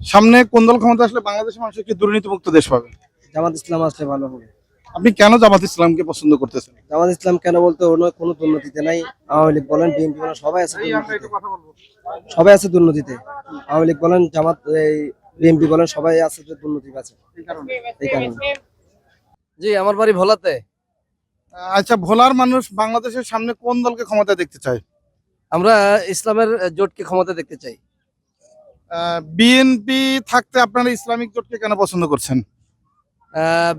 সামনে কোন দল ক্ষমতা আসলে বাংলাদেশের মানুষ একটি দুর্নীতিমুক্ত দেশ পাবে? জামাত ইসলাম আসলে ভালো হবে। আপনি কেন জামাত ইসলামকে পছন্দ করতেছেন? জামাত ইসলাম কেন বলতে অন্য কোনো দুর্নীতিতে নাই? আওয়ামী লীগ বলেন বিএনপি বলেন সবাই আছে সবাই আছে দুর্নীতিতে। আওয়ামী লীগ বলেন জামাত এই বিএনপি বলেন সবাই আছে যে দুর্নীতি আছে। এই কারণে। জি আমার বাড়ি ভোলাতে। আচ্ছা ভোলার মানুষ বাংলাদেশের সামনে কোন দলকে ক্ষমতা দেখতে চায়? আমরা ইসলামের জোটকে ক্ষমতা দেখতে চাই। বিএনপি থাকতে আপনারা ইসলামিক জোটকে কেন পছন্দ করছেন?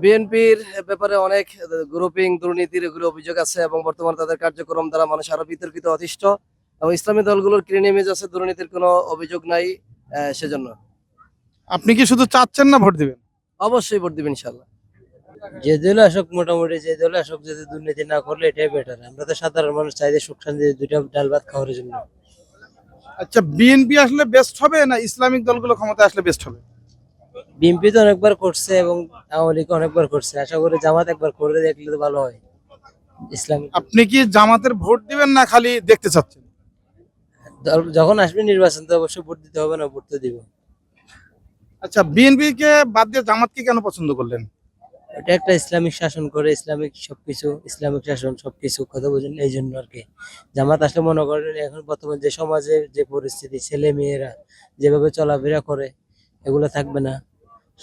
বিএনপির ব্যাপারে অনেক গ্রুপিং দুর্নীতির এগুলো অভিযোগ আছে এবং বর্তমানে তাদের কার্যক্রম দ্বারা মানুষ আরও বিতর্কিত অতিষ্ঠ এবং ইসলামী দলগুলোর ক্লিন ইমেজ আছে দুর্নীতির কোনো অভিযোগ নাই আহ, সেজন্য। আপনি কি শুধু চাচ্ছেন না ভোট দিবেন? অবশ্যই ভোট দিবেন ইনশাল্লাহ যে দলে আসুক মোটামুটি যে দলে আসুক যদি দুর্নীতি না করলে এটাই বেটার আমরা তো সাধারণ মানুষ চাই যে সুখ শান্তি দুইটা ডাল ভাত খাওয়ার জন্য। আচ্ছা বিএনপি আসলে বেস্ট হবে না ইসলামিক দলগুলো ক্ষমতা আসলে বেস্ট হবে? বিএনপি তো অনেকবার করছে এবং আওয়ামী লীগ অনেকবার করছে। আশা করি জামাত একবার করে দেখলে তো ভালো হয় ইসলামিক। আপনি কি জামাতের ভোট দিবেন না খালি দেখতে চাচ্ছেন? যখন আসবে নির্বাচন তো অবশ্যই ভোট দিতে হবে না ভোট তো দিব। আচ্ছা বিএনপি কে বাদ দিয়ে জামাতকে কেন পছন্দ করলেন? এটা একটা ইসলামিক শাসন করে, ইসলামিক সবকিছু, ইসলামিক শাসন, সবকিছু কথা বুঝেন এই জন্য আর কি জামাত আসলে মনে করেন এখন বর্তমান যে সমাজে যে পরিস্থিতি, ছেলে মেয়েরা যেভাবে চলাফেরা করে, এগুলো থাকবে না।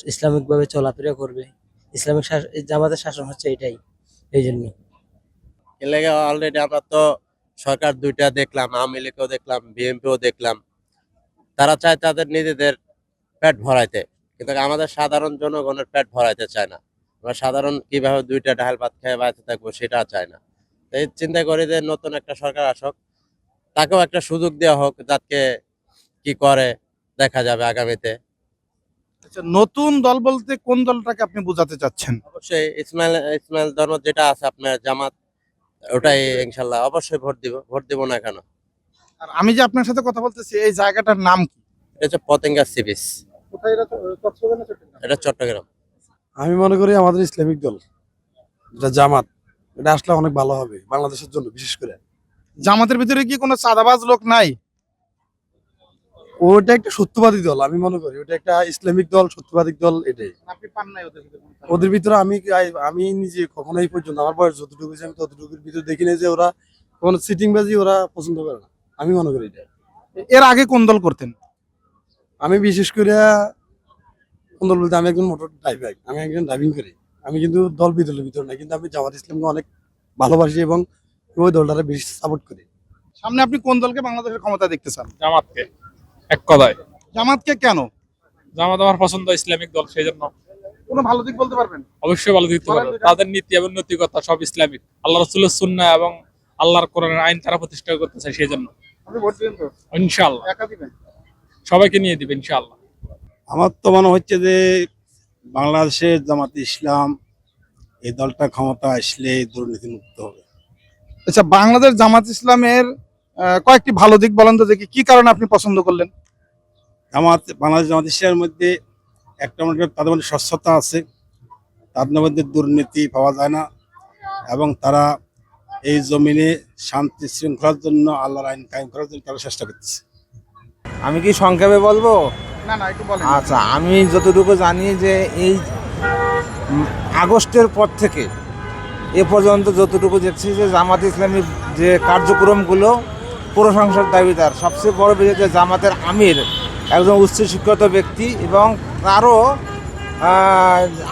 ইসলামিক ভাবে চলাফেরা করবে। ইসলামিক শাস- এই জামাতের শাসন হচ্ছে এটাই এই জন্য এলাকা অলরেডি আমরা তো সরকার দুইটা দেখলাম, আওয়ামী লীগও দেখলাম, বিএনপিও দেখলাম। তারা চায় তাদের নিজেদের পেট ভরাইতে, কিন্তু আমাদের সাধারণ জনগণের পেট ভরাইতে চায় না। আমরা সাধারণ কীভাবে দুইটা ডাল ভাত খেয়ে বাঁচতে থাকব সেটা চায় না। তাই চিন্তা করি যে নতুন একটা সরকার আসুক তাকেও একটা সুযোগ দেওয়া হোক যাতে কি করে দেখা যাবে আগামীতে। আচ্ছা নতুন দল বলতে কোন দলটাকে আপনি বোঝাতে চাচ্ছেন? অবশ্যই ইসমাইল ইসমাইল ধর্ম যেটা আছে আপনার জামাত ওটাই ইনশাল্লাহ অবশ্যই ভোট দিব ভোট দিব না কেন? আর আমি যে আপনার সাথে কথা বলতেছি এই জায়গাটার নাম কি? এটা হচ্ছে পতেঙ্গা সি বিচ কোথায় এটা চট্টগ্রাম? এটা চট্টগ্রাম। আমি মনে করি আমাদের ইসলামিক দল যেটা জামাত এটা আসলে অনেক ভালো হবে বাংলাদেশের জন্য বিশেষ করে। জামাতের ভিতরে কি কোনো চাঁদাবাজ লোক নাই? ওটা একটা সত্যবাদী দল আমি মনে করি। ওটা একটা ইসলামিক দল সত্যবাদী দল এটাই। নাই ওদের ভিতরে আমি আমি নিজে কখনোই পর্যন্ত আমার বয়স যতটুকু আমি ততটুকুর ভিতরে দেখি না যে ওরা কোনো সিটিং বাজি ওরা পছন্দ করে না। আমি মনে করি এটা। এর আগে কোন দল করতেন? আমি বিশেষ করে কোন দল বলতে আমি একজন মোটর ড্রাইভার আমি একজন ড্রাইভিং করি। আমি কিন্তু দল বিদলের ভিতরে না কিন্তু আমি জামাত ইসলামকে অনেক ভালোবাসি এবং ওই দলটারে বেশি সাপোর্ট করি। সামনে আপনি কোন দলকে বাংলাদেশের ক্ষমতা দেখতে চান? জামাতকে এক কথায়। জামাতকে কেন? জামাত আমার পছন্দ ইসলামিক দল সেই জন্য কোনো ভালো দিক বলতে পারবেন? অবশ্যই ভালো দিক পারে তাদের নীতি এবং নৈতিকতা সব ইসলামিক। আল্লাহ রসুল্লাহ সুন্না এবং আল্লাহর কোরআনের আইন তারা প্রতিষ্ঠা করতে চায় সেই জন্য ইনশাআল্লাহ। সবাইকে নিয়ে দিবে ইনশাআল্লাহ। আমার তো মনে হচ্ছে যে বাংলাদেশের জামাত ইসলাম এই দলটা ক্ষমতা আসলে দুর্নীতিমুক্ত হবে। আচ্ছা বাংলাদেশ জামাত ইসলামের কয়েকটি ভালো দিক বলেন তো দেখি কি কারণে আপনি পছন্দ করলেন? জামাত বাংলাদেশ জামাত ইসলামের মধ্যে একটা মনে করেন তাদের মধ্যে স্বচ্ছতা আছে তাদের মধ্যে দুর্নীতি পাওয়া যায় না এবং তারা এই জমিনে শান্তি শৃঙ্খলার জন্য আল্লাহর আইন কায়েম করার জন্য তারা চেষ্টা করতেছে। আমি কি সংক্ষেপে বলব? আচ্ছা আমি যতটুকু জানি যে এই আগস্টের পর থেকে এ পর্যন্ত যতটুকু দেখছি যে জামাত ইসলামীর যে কার্যক্রমগুলো প্রশংসার দাবিদার সবচেয়ে বড় বিষয় যে জামাতের আমির একজন উচ্চশিক্ষিত ব্যক্তি এবং তারও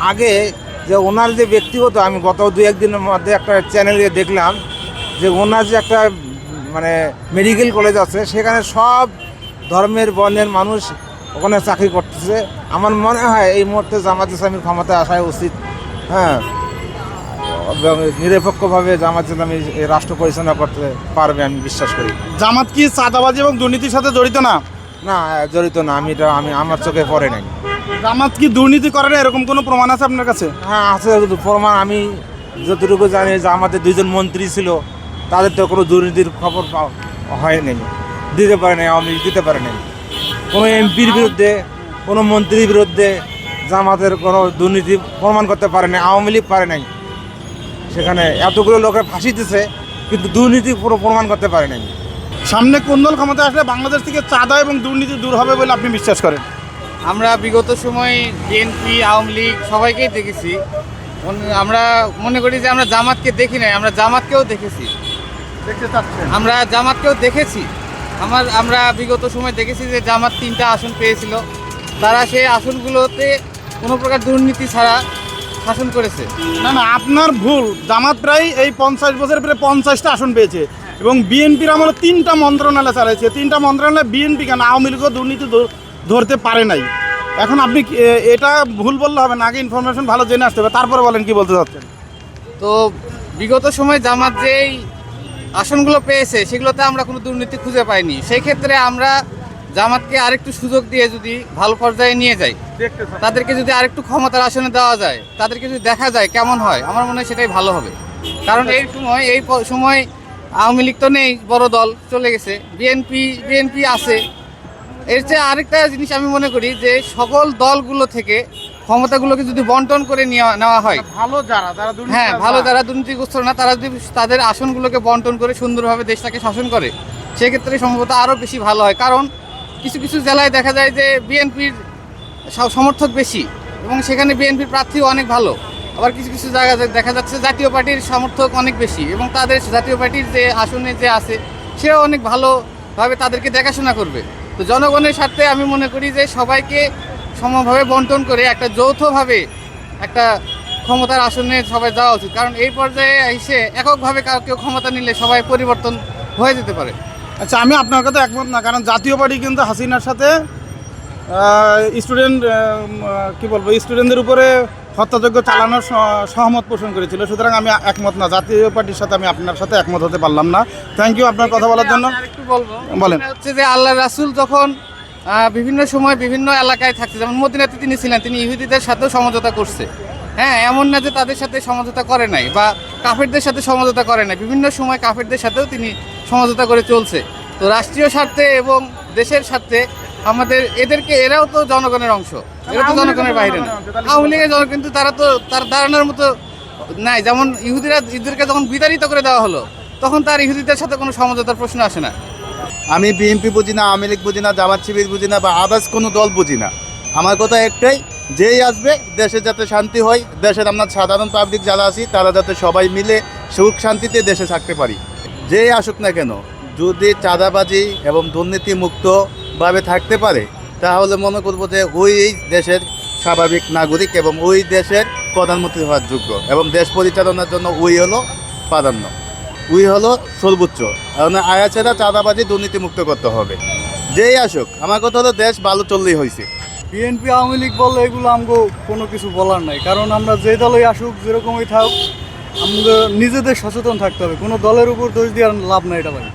আগে যে ওনার যে ব্যক্তিগত, আমি গত দু একদিনের মধ্যে একটা চ্যানেলে দেখলাম যে ওনার যে একটা মানে মেডিকেল কলেজ আছে, সেখানে সব ধর্মের, বর্ণের মানুষ ওখানে চাকরি করতেছে। আমার মনে হয় এই মুহূর্তে জামাত ইসলামীর ক্ষমতায় আসাই উচিত। হ্যাঁ। এবং নিরপেক্ষভাবে জামাত ইসলামী রাষ্ট্র পরিচালনা করতে পারবে আমি বিশ্বাস করি। জামাত কি চাঁদাবাজি এবং দুর্নীতির সাথে জড়িত না? না জড়িত না। আমি এটা আমি আমার চোখে পড়ে নাই। জামাত কি দুর্নীতি করে না? এরকম কোনো প্রমাণ আছে আপনার কাছে? হ্যাঁ আছে প্রমাণ। আমি যতটুকু জানি যে আমাদের দুইজন মন্ত্রী ছিল। তাদের তো কোনো দুর্নীতির খবর পাওয়া হয়নি দিতে পারে নাই আওয়ামী দিতে পারে নাই। কোনো এমপির বিরুদ্ধে কোনো মন্ত্রীর বিরুদ্ধে জামাতের কোনো দুর্নীতি প্রমাণ করতে পারে নাই আওয়ামী লীগ পারে নাই। সেখানে এতগুলো লোকের ফাঁসি দিছে কিন্তু দুর্নীতি পুরো প্রমাণ করতে পারে নাই। সামনে কোন দল ক্ষমতা আসলে বাংলাদেশ থেকে চাঁদা এবং দুর্নীতি দূর হবে বলে আপনি বিশ্বাস করেন? আমরা বিগত সময় বিএনপি আওয়ামী লীগ সবাইকেই দেখেছি। আমরা মনে করি যে আমরা জামাতকে দেখি নাই আমরা জামাতকেও দেখেছি। আমরা জামাতকেও দেখেছি। আমার আমরা বিগত সময় দেখেছি যে জামাত তিনটা আসন পেয়েছিল। তারা সেই আসনগুলোতে কোনো প্রকার দুর্নীতি ছাড়া শাসন করেছে। না না আপনার ভুল। জামাত প্রায় এই পঞ্চাশ বছর প্রায় পঞ্চাশটা আসন পেয়েছে এবং বিএনপির আমলে তিনটা মন্ত্রণালয় চালাইছে। তিনটা মন্ত্রণালয় বিএনপি কেন আওয়ামী লীগও দুর্নীতি ধর- ধরতে পারে নাই। এখন আপনি এটা ভুল বললে হবে না আগে ইনফরমেশন ভালো জেনে আসতে হবে তারপরে বলেন কি বলতে চাচ্ছেন? তো বিগত সময় জামাত যেই আসনগুলো পেয়েছে সেগুলোতে আমরা কোনো দুর্নীতি খুঁজে পাইনি। সেই ক্ষেত্রে আমরা জামাতকে আরেকটু সুযোগ দিয়ে যদি ভালো পর্যায়ে নিয়ে যাই তাদেরকে যদি আরেকটু ক্ষমতার আসনে দেওয়া যায় তাদেরকে যদি দেখা যায় কেমন হয় আমার মনে হয় সেটাই ভালো হবে। কারণ এই সময় এই সময় আওয়ামী লীগ তো নেই বড় দল চলে গেছে। বিএনপি বিএনপি আছে। এর চেয়ে আরেকটা জিনিস আমি মনে করি যে সকল দলগুলো থেকে ক্ষমতাগুলোকে যদি বন্টন করে নেওয়া নেওয়া হয়। ভালো যারা যারা হ্যাঁ ভালো যারা দুর্নীতিগ্রস্ত না তারা যদি তাদের আসনগুলোকে বন্টন করে সুন্দরভাবে দেশটাকে শাসন করে সেক্ষেত্রে সম্ভবত আরও বেশি ভালো হয়। কারণ কিছু কিছু জেলায় দেখা যায় যে বিএনপির সমর্থক বেশি এবং সেখানে বিএনপির প্রার্থীও অনেক ভালো। আবার কিছু কিছু জায়গায় দেখা যাচ্ছে জাতীয় পার্টির সমর্থক অনেক বেশি এবং তাদের জাতীয় পার্টির যে আসনে যে আছে সেও অনেক ভালোভাবে তাদেরকে দেখাশোনা করবে। তো জনগণের স্বার্থে আমি মনে করি যে সবাইকে সমভাবে বন্টন করে একটা যৌথভাবে একটা ক্ষমতার আসনে সবাই যাওয়া উচিত। কারণ এই পর্যায়ে এসে এককভাবে কাউ কেউ ক্ষমতা নিলে সবাই পরিবর্তন হয়ে যেতে পারে। আচ্ছা আমি আপনার কথা একমত না কারণ জাতীয় পার্টি কিন্তু হাসিনার সাথে স্টুডেন্ট কি বলব স্টুডেন্টদের উপরে হত্যাযজ্ঞ চালানোর সহমত পোষণ করেছিল। সুতরাং আমি একমত না জাতীয় পার্টির সাথে আমি আপনার সাথে একমত হতে পারলাম না। থ্যাংক ইউ আপনার কথা বলার জন্য। বলব। বলেন। হচ্ছে যে আল্লাহ রাসুল যখন বিভিন্ন সময় বিভিন্ন এলাকায় থাকছে। যেমন মদিনাতে তিনি ছিলেন তিনি ইহুদিদের সাথেও সমঝোতা করছে। হ্যাঁ এমন না যে তাদের সাথে সমঝোতা করে নাই বা কাফেরদের সাথে সমঝোতা করে নাই। বিভিন্ন সময় কাফেরদের সাথেও তিনি সমঝোতা করে চলছে। তো রাষ্ট্রীয় স্বার্থে এবং দেশের স্বার্থে আমাদের এদেরকে এরাও তো জনগণের অংশ। এরা তো জনগণের বাইরে না। আওয়ামী লীগের জন কিন্তু তারা তো তার দাঁড়ানোর মতো নাই। যেমন ইহুদিরা ইহুদিদেরকে যখন বিতাড়িত করে দেওয়া হলো তখন তার ইহুদিদের সাথে কোনো সমঝোতার প্রশ্ন আসে না। আমি বিএনপি বুঝি না, আওয়ামী লীগ বুঝি না, জামাত শিবির বুঝি না বা আদার্স কোনো দল বুঝি না। আমার কথা একটাই, যেই আসবে, দেশে যাতে শান্তি হয়, দেশের আমরা সাধারণ পাবলিক যারা আছি, তারা যাতে সবাই মিলে সুখ শান্তিতে দেশে থাকতে পারি। যেই আসুক না কেন, যদি চাঁদাবাজি এবং দুর্নীতি মুক্তভাবে থাকতে পারে, তাহলে মনে করব যে ওই দেশের স্বাভাবিক নাগরিক এবং ওই দেশের প্রধানমন্ত্রী হওয়ার যোগ্য এবং দেশ পরিচালনার জন্য ওই হলো প্রাধান্য। উই হলো সর্বোচ্চ। কারণ আয়া ছাড়া চাঁদাবাজি দুর্নীতিমুক্ত করতে হবে। যেই আসুক, আমার কথা হলো দেশ ভালো চললেই হয়েছে। বিএনপি আওয়ামী লীগ বললে এগুলো আমাকে কোনো কিছু বলার নাই। কারণ আমরা যে দলেই আসুক, যেরকমই থাক আমাদের নিজেদের সচেতন থাকতে হবে। কোনো দলের উপর দোষ দেওয়ার লাভ নাই এটা ভাই।